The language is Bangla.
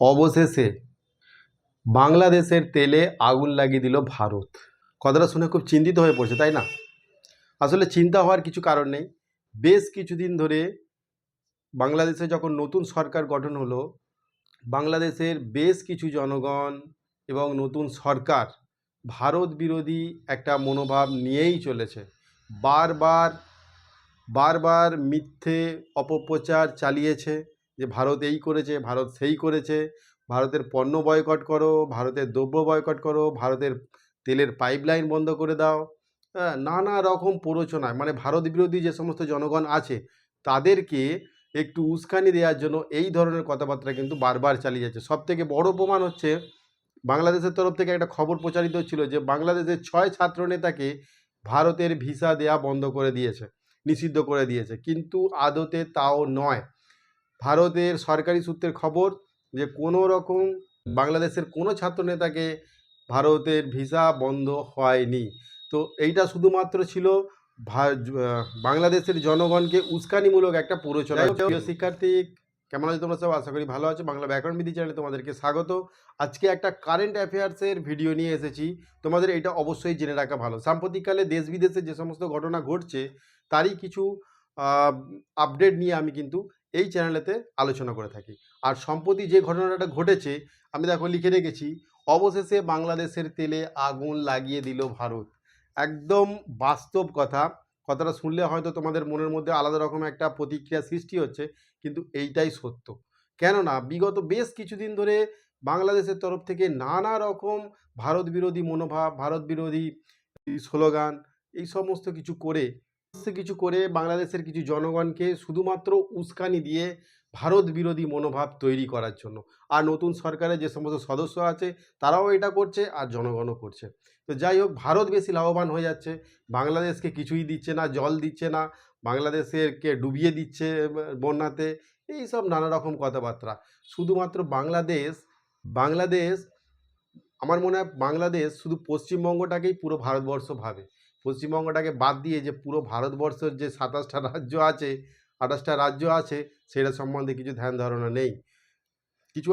অবশেষে বাংলাদেশের তেলে আগুন লাগিয়ে দিল ভারত। কথাটা শুনে খুব চিন্তিত হয়ে পড়ছে, তাই না? আসলে চিন্তা হওয়ার কিছু কারণ নেই। বেশ কিছুদিন ধরে বাংলাদেশে যখন নতুন সরকার গঠন হলো, বাংলাদেশের বেশ কিছু জনগণ এবং নতুন সরকার ভারত বিরোধী একটা মনোভাব নিয়েই চলেছে। বারবার বারবার মিথ্যে অপপ্রচার চালিয়েছে। যে ভারত এই করেছে, ভারত সেই করেছে, ভারতের পণ্য বয়কট করো, ভারতের দ্রব্য বয়কট করো, ভারতের তেলের পাইপলাইন বন্ধ করে দাও। হ্যাঁ নানা রকম প্ররোচনায় মানে ভারত বিরোধী যে সমস্ত জনগণ আছে, তাদেরকে একটু উস্কানি দেওয়ার জন্য এই ধরনের কথাবার্তা কিন্তু বারবার চালিয়ে যাচ্ছে। সব থেকে বড় প্রমাণ হচ্ছে, বাংলাদেশের তরফ থেকে একটা খবর প্রচারিত ছিল যে, বাংলাদেশের ছয় ছাত্রনেতাকে ভারতের ভিসা দেয়া বন্ধ করে দিয়েছে, নিষিদ্ধ করে দিয়েছে। কিন্তু আদতে তাও নয়। ভারতের সরকারি সূত্রের খবর যে কোনো রকম বাংলাদেশের কোনো ছাত্রনেতাকে ভারতের ভিসা বন্ধ হয়নি। তো এইটা শুধুমাত্র ছিল বাংলাদেশের জনগণকে উস্কানিমূলক একটা প্ররোচনা। প্রিয় শিক্ষার্থী কেমন আছো তোমরা সব? আশা করি ভালো আছো। বাংলা ব্যাকরণ বিধি চ্যানেলে তোমাদেরকে স্বাগত। আজকে একটা কারেন্ট অ্যাফেয়ার্সের ভিডিও নিয়ে এসেছি। তোমাদের এটা অবশ্যই জেনে রাখা ভালো। সাম্প্রতিককালে দেশ বিদেশে যে সমস্ত ঘটনা ঘটছে তারই কিছু আপডেট নিয়ে আমি কিন্তু এই চ্যানেলেতে আলোচনা করে থাকি। আর সম্প্রতি যে ঘটনাটা ঘটেছে, আমি দেখো লিখে রেখেছি, অবশেষে বাংলাদেশের তেলে আগুন লাগিয়ে দিল ভারত। একদম বাস্তব কথা। কথাটা শুনলে হয়তো তোমাদের মনের মধ্যে আলাদা রকম একটা প্রতিক্রিয়া সৃষ্টি হচ্ছে, কিন্তু এইটাই সত্য। কেননা, বিগত বেশ কিছুদিন ধরে বাংলাদেশের তরফ থেকে নানা রকম ভারত বিরোধী মনোভাব, ভারত বিরোধী স্লোগান, এই সমস্ত কিছু করে কিছু করে বাংলাদেশের কিছু জনগণকে শুধুমাত্র উস্কানি দিয়ে ভারত বিরোধী মনোভাব তৈরি করার জন্য। আর নতুন সরকারের যে সমস্ত সদস্য আছে, তারাও এটা করছে আর জনগণও করছে। তো যাই হোক, ভারত বেশি লাভবান হয়ে যাচ্ছে। বাংলাদেশকে কিছুই দিচ্ছে না, জল দিচ্ছে না, বাংলাদেশেরকে ডুবিয়ে দিচ্ছে বন্যাতে এই সব নানা রকম কথাবার্তা। শুধুমাত্র বাংলাদেশ বাংলাদেশ, আমার মনে হয় বাংলাদেশ শুধু পশ্চিমবঙ্গটাকেই পুরো ভারতবর্ষ ভাবে। পশ্চিমবঙ্গটাকে বাদ দিয়ে যে পুরো ভারতবর্ষের যে সাতাশটা রাজ্য আছে, আঠাশটা রাজ্য আছে, সেটা সম্বন্ধে কিছু ধ্যান ধারণা নেই। কিছু